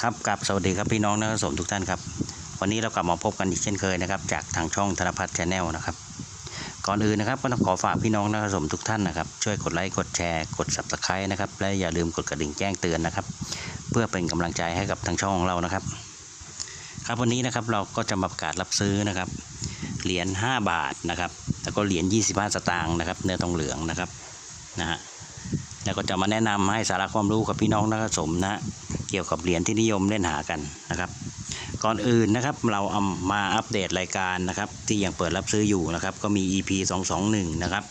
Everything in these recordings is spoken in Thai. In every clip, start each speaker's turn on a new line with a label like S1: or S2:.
S1: ครับกับสวัสดีครับพี่น้องนักสมทุกท่านครับ วันนี้เรากลับมาพบกันอีกเช่นเคยนะครับ จากทางช่องธนพัฒน์ชาแนลนะครับ ก่อนอื่นนะครับก็ต้องขอฝากพี่น้องนักสมทุกท่านนะครับช่วยกดไลค์กดแชร์กด subscribe นะครับและอย่าลืมกดกระดิ่งแจ้งเตือนนะครับ เพื่อเป็นกำลังใจให้กับทางช่องของเรานะครับ ครับวันนี้นะครับเราก็จะมาประกาศรับซื้อนะครับเหรียญ5บาทนะครับแล้วก็เหรียญ25 สตางค์นะครับเนื้อทองเหลืองนะครับนะฮะแล้วก็จะมาแนะนำให้สาระความรู้กับพี่น้องนักสมนะฮะ เกี่ยวกับเหรียญที่นิยมเล่นหากันนะครับ ก่อนอื่นนะครับเราเอามาอัปเดตรายการนะครับที่ยังเปิดรับซื้ออยู่นะครับก็มี EP 221 นะครับ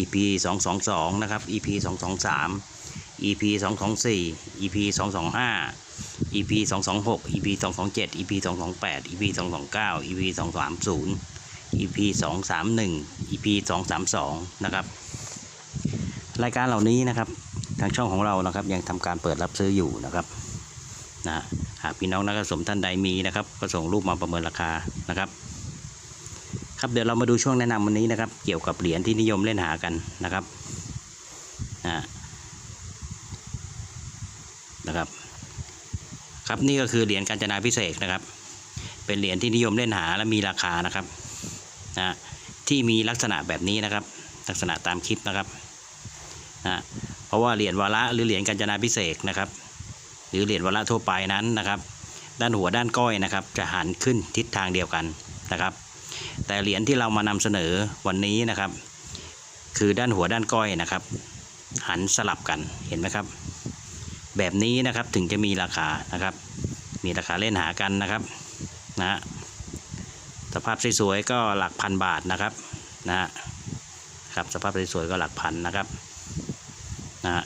S1: EP 222 นะครับ EP 223 EP 224 EP 225 EP 226 EP 227 EP 228 EP 229 EP 230 EP 231 EP 232 นะครับ รายการเหล่านี้นะครับางช่องของเรานะครับ ยังทำการเปิดรับซื้ออยู่นะครับนะหากพี่น้องนักสมท่านใดมีนะครับ ก็ส่งรูปมาประเมินราคานะครับ ครับเดี๋ยวเรามาดูช่วงแนะนำวันนี้นะครับ เกี่ยวกับเหรียญที่นิยมเล่นหากันนะครับนะนะครับ ครับนี่ก็คือเหรียญกาญจนาพิเศษนะครับ เป็นเหรียญที่นิยมเล่นหาและมีราคานะครับนะที่มีลักษณะแบบนี้นะครับ ลักษณะตามคลิปนะครับนะ ราะว่าเหรียญวาระหรือเหรียญกาญจนาพิเศษนะครับ หรือเหรียญวาระทั่วไปนั้นนะครับ ด้านหัวด้านก้อยนะครับ จะหันขึ้นทิศทางเดียวกันนะครับ แต่เหรียญที่เรามานำเสนอวันนี้นะครับ คือด้านหัวด้านก้อยนะครับ หันสลับกันเห็นไหมครับ แบบนี้นะครับถึงจะมีราคานะครับ มีราคาเล่นหากันนะครับนะฮะสภาพสวยๆก็หลักพันบาทนะครับนะฮะครับสภาพสวยๆก็หลักพันนะครับ นะ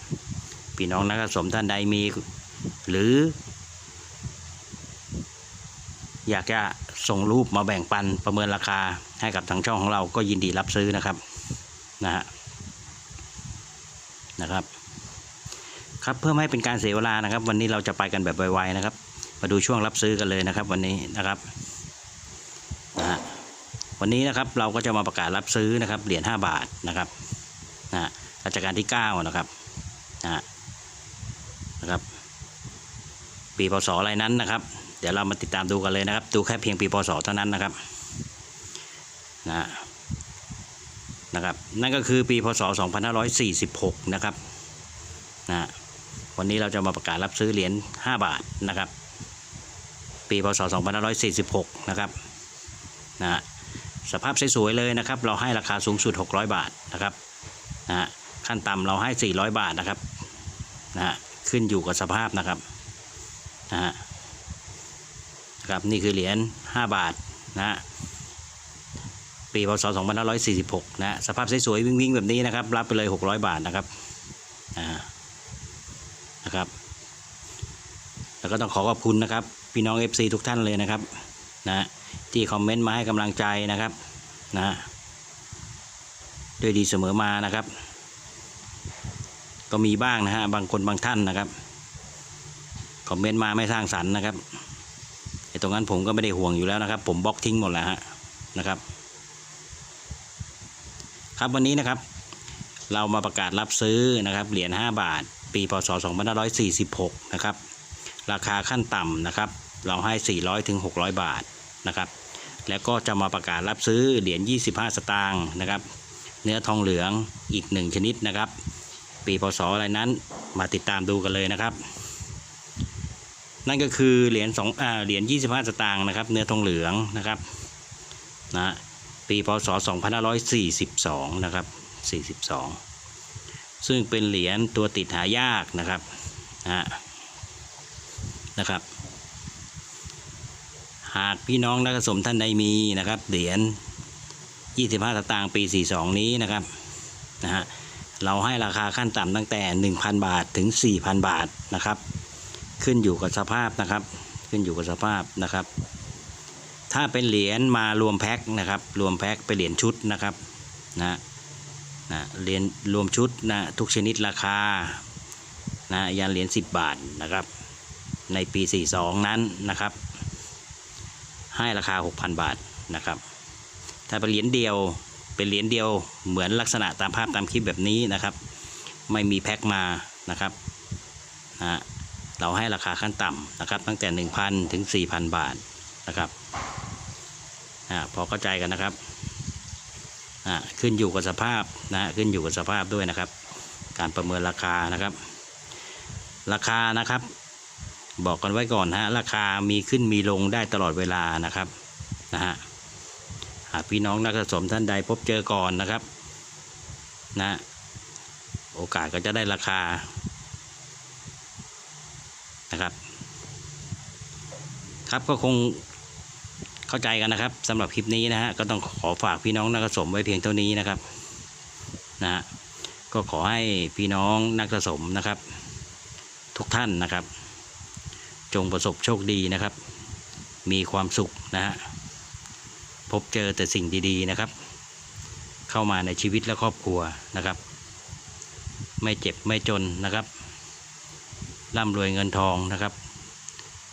S1: พี่น้องนักสะสมท่านใดมี หรือ อยากจะส่งรูปมาแบ่งปันประเมินราคาให้กับทางช่องของเราก็ยินดีรับซื้อนะครับนะฮะนะครับ ครับเพื่อไม่ให้เป็นการเสียเวลานะครับ วันนี้เราจะไปกันแบบไวๆนะครับ มาดูช่วงรับซื้อกันเลยนะครับ วันนี้นะครับนะฮะวันนี้นะครับเราก็จะมาประกาศรับซื้อนะครับเหรียญ5บาทนะครับนะฮะรัชกาลที่9นะครับ นะนะครับ ปีพศอะไรนั้นนะครับ เดี๋ยวเรามาติดตามดูกันเลยนะครับ ดูแค่เพียงปีพศเท่านั้นนะครับนะนะครับ นั่นก็คือปีพศ 2546 นะครับนะวันนี้เราจะมาประกาศรับซื้อเหรียญ 5 บาทนะครับ ปีพศ 2546 นะครับนะฮะสภาพสวยๆเลยนะครับ เราให้ราคาสูงสุด 600 บาทนะครับนะฮะ ขั้นต่ำเราให้ 400 บาทนะครับนะฮะขึ้นอยู่กับสภาพนะครับนะฮะครับนี่คือเหรียญ5 บาทนะฮะปีพศ2546นะฮะสภาพสวยๆวิ่งๆแบบนี้นะครับ รับไปเลย 600 บาทนะครับอ่านะครับ แล้วก็ต้องขอขอบคุณนะครับ พี่น้อง FC ทุกท่านเลยนะครับนะที่คอมเมนต์มาให้กำลังใจนะครับนะด้วยดีเสมอมานะครับ ก็มีบ้างนะฮะบางคนบางท่านนะครับคอมเมนต์มาไม่สร้างสรรค์นะครับไอ้ตรงนั้นผมก็ไม่ได้ห่วงอยู่แล้วนะครับ ผมบล็อกทิ้งหมดแล้วฮะนะครับ ครับวันนี้นะครับ เรามาประกาศรับซื้อนะครับเหรียญ5บาท ปีพศ2546นะครับราคาขั้นต่ำนะครับ เราให้ 400ถึง600 บาทนะครับ แล้วก็จะมาประกาศรับซื้อเหรียญ25 สตางค์นะครับ เนื้อทองเหลืองอีกหนึ่งชนิดนะครับ ปีพศอะไรนั้นมาติดตามดูกันเลยนะครับ นั่นก็คือเหรียญสองอ่าเหรียญ25สตางค์นะครับ เนื้อทองเหลืองนะครับนะปีพศ2542นะครับ42ซึ่งเป็นเหรียญตัวติดหายากนะครับนะฮะนะครับ หากพี่น้องนักสมท่านใดมีนะครับเหรียญ25สตางค์ปี 42 นี้นะครับนะฮะ เราให้ราคาขั้นต่ำตั้งแต่ 1,000 บาทถึง 4,000 บาทนะครับ ขึ้นอยู่กับสภาพนะครับ ขึ้นอยู่กับสภาพนะครับ ถ้าเป็นเหรียญมารวมแพ็คนะครับ รวมแพ็คเป็นเหรียญชุดนะครับนะนะเหรียญรวมชุดนะทุกชนิดราคานะยันเหรียญ10 บาทนะครับ ในปี 42 นั้นนะครับ ให้ราคา 6,000 บาทนะครับ ถ้าเป็นเหรียญเดียว เป็นเหรียญเดียวเหมือนลักษณะตามภาพตามคลิปแบบนี้นะครับ ไม่มีแพ็คมานะครับนะเราให้ราคาขั้นต่ำนะครับ ตั้งแต่ 1,000 ถึง 4,000 บาทนะครับอพอเข้าใจกันนะครับขึ้นอยู่กับสภาพนะขึ้นอยู่กับสภาพด้วยนะครับ การประเมินราคานะครับ ราคานะครับ บอกกันไว้ก่อนฮะราคามีขึ้นมีลงได้ตลอดเวลานะครับนะฮะ พี่น้องนักสะสมท่านใดพบเจอก่อนนะครับนะโอกาสก็จะได้ราคานะครับ ครับก็คงเข้าใจกันนะครับสำหรับคลิปนี้นะฮะก็ต้องขอฝากพี่น้องนักสะสมไว้เพียงเท่านี้นะครับนะฮะก็ขอให้พี่น้องนักสะสมนะครับ ทุกท่านนะครับ จงประสบโชคดีนะครับ มีความสุขนะฮะ พบเจอแต่สิ่งดีๆนะครับ เข้ามาในชีวิตและครอบครัวนะครับ ไม่เจ็บไม่จนนะครับร่ำรวยเงินทองนะครับ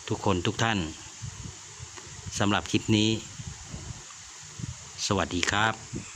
S1: ทุกคนทุกท่านสำหรับคลิปนี้ สวัสดีครับ